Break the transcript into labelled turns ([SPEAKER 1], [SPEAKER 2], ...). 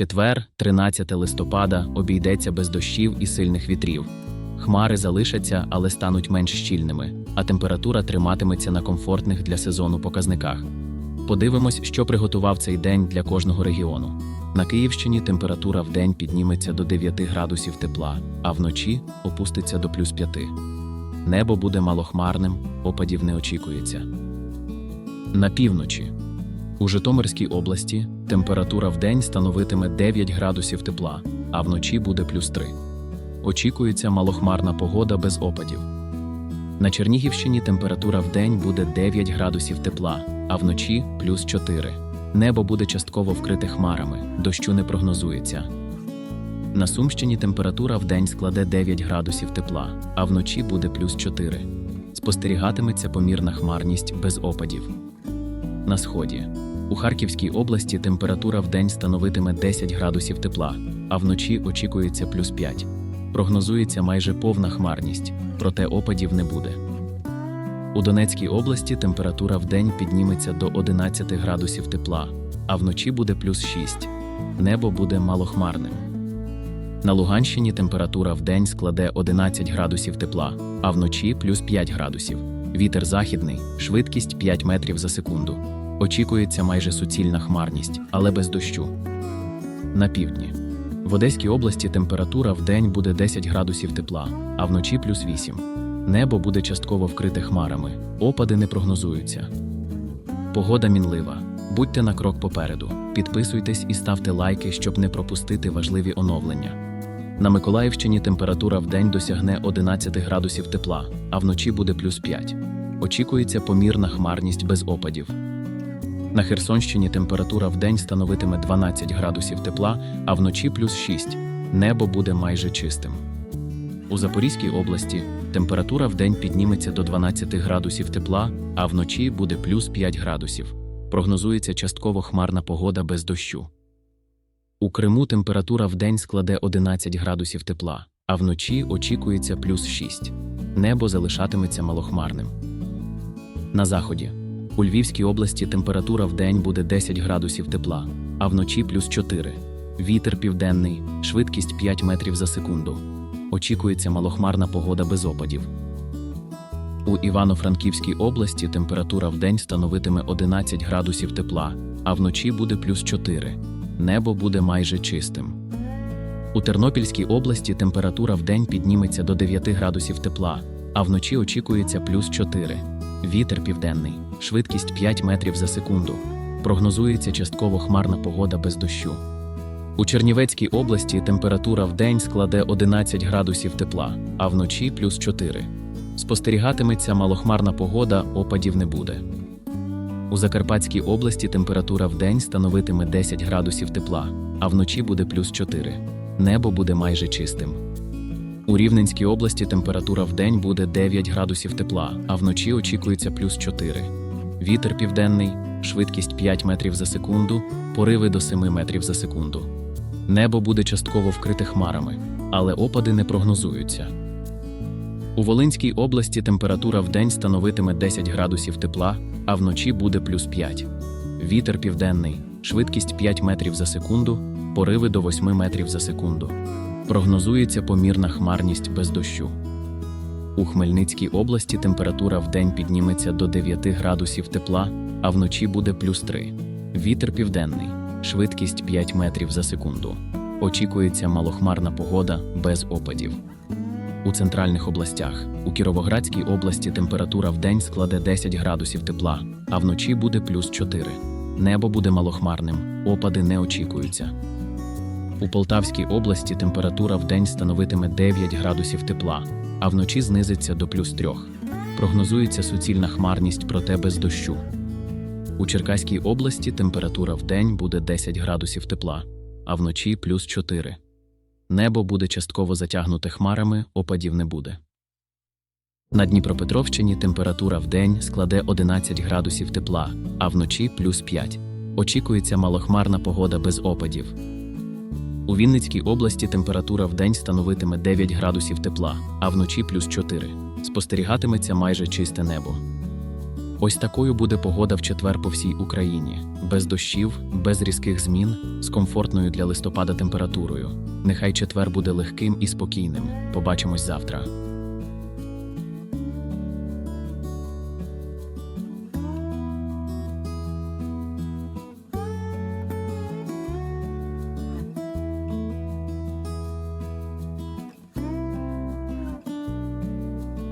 [SPEAKER 1] Четвер, 13 листопада, обійдеться без дощів і сильних вітрів. Хмари залишаться, але стануть менш щільними, а температура триматиметься на комфортних для сезону показниках. Подивимось, що приготував цей день для кожного регіону. На Київщині температура в день підніметься до 9 градусів тепла, а вночі опуститься до плюс 5. Небо буде малохмарним, опадів не очікується. На півночі. У Житомирській області температура в день становитиме 9 градусів тепла, а вночі буде плюс 3. Очікується малохмарна погода без опадів. На Чернігівщині температура в день буде 9 градусів тепла, а вночі плюс 4. Небо буде частково вкрите хмарами, дощу не прогнозується. На Сумщині температура в день складе 9 градусів тепла, а вночі буде плюс 4. Спостерігатиметься помірна хмарність без опадів. На сході. У Харківській області температура в день становитиме 10 градусів тепла, а вночі очікується плюс 5. Прогнозується майже повна хмарність, проте опадів не буде. У Донецькій області температура в день підніметься до 11 градусів тепла, а вночі буде плюс 6. Небо буде малохмарним. На Луганщині температура в день складе 11 градусів тепла, а вночі плюс 5 градусів. Вітер західний, швидкість 5 метрів за секунду. Очікується майже суцільна хмарність, але без дощу. На півдні. В Одеській області температура в день буде 10 градусів тепла, а вночі плюс 8. Небо буде частково вкрите хмарами, опади не прогнозуються. Погода мінлива. Будьте на крок попереду. Підписуйтесь і ставте лайки, щоб не пропустити важливі оновлення. На Миколаївщині температура в день досягне 11 градусів тепла, а вночі буде плюс 5. Очікується помірна хмарність без опадів. На Херсонщині температура в день становитиме 12 градусів тепла, а вночі плюс 6. Небо буде майже чистим. У Запорізькій області температура в день підніметься до 12 градусів тепла, а вночі буде плюс 5 градусів. Прогнозується частково хмарна погода без дощу. У Криму температура в день складе 11 градусів тепла, а вночі очікується плюс 6. Небо залишатиметься малохмарним. На заході. У Львівській області температура в день буде 10 градусів тепла, а вночі плюс 4. Вітер південний, швидкість 5 метрів за секунду. Очікується малохмарна погода без опадів. У Івано-Франківській області температура в день становитиме 11 градусів тепла, а вночі буде плюс 4. Небо буде майже чистим. У Тернопільській області температура в день підніметься до 9 градусів тепла, а вночі очікується плюс 4. Вітер південний, швидкість 5 метрів за секунду. Прогнозується частково хмарна погода без дощу. У Чернівецькій області температура в день складе 11 градусів тепла, а вночі плюс 4. Спостерігатиметься малохмарна погода, опадів не буде. У Закарпатській області температура в день становитиме 10 градусів тепла, а вночі буде плюс 4. Небо буде майже чистим. У Рівненській області температура в день буде 9 градусів тепла, а вночі очікується плюс 4. Вітер південний, швидкість 5 метрів за секунду, пориви до 7 метрів за секунду. Небо буде частково вкрите хмарами, але опади не прогнозуються. У Волинській області температура в день становитиме 10 градусів тепла, а вночі буде плюс 5. Вітер південний, швидкість 5 метрів за секунду, пориви до 8 метрів за секунду. Прогнозується помірна хмарність без дощу. У Хмельницькій області температура в день підніметься до 9 градусів тепла, а вночі буде плюс 3. Вітер південний, швидкість 5 метрів за секунду. Очікується малохмарна погода без опадів. У центральних областях у Кіровоградській області температура в день складе 10 градусів тепла, а вночі буде плюс 4. Небо буде малохмарним, опади не очікуються. У Полтавській області температура в день становитиме 9 градусів тепла, а вночі знизиться до плюс 3. Прогнозується суцільна хмарність, проте без дощу. У Черкаській області температура в день буде 10 градусів тепла, а вночі плюс 4. Небо буде частково затягнуте хмарами, опадів не буде. На Дніпропетровщині температура в день складе 11 градусів тепла, а вночі плюс 5. Очікується малохмарна погода без опадів. У Вінницькій області температура в день становитиме 9 градусів тепла, а вночі плюс 4. Спостерігатиметься майже чисте небо. Ось такою буде погода в четвер по всій Україні, без дощів, без різких змін, з комфортною для листопада температурою. Нехай четвер буде легким і спокійним. Побачимось завтра.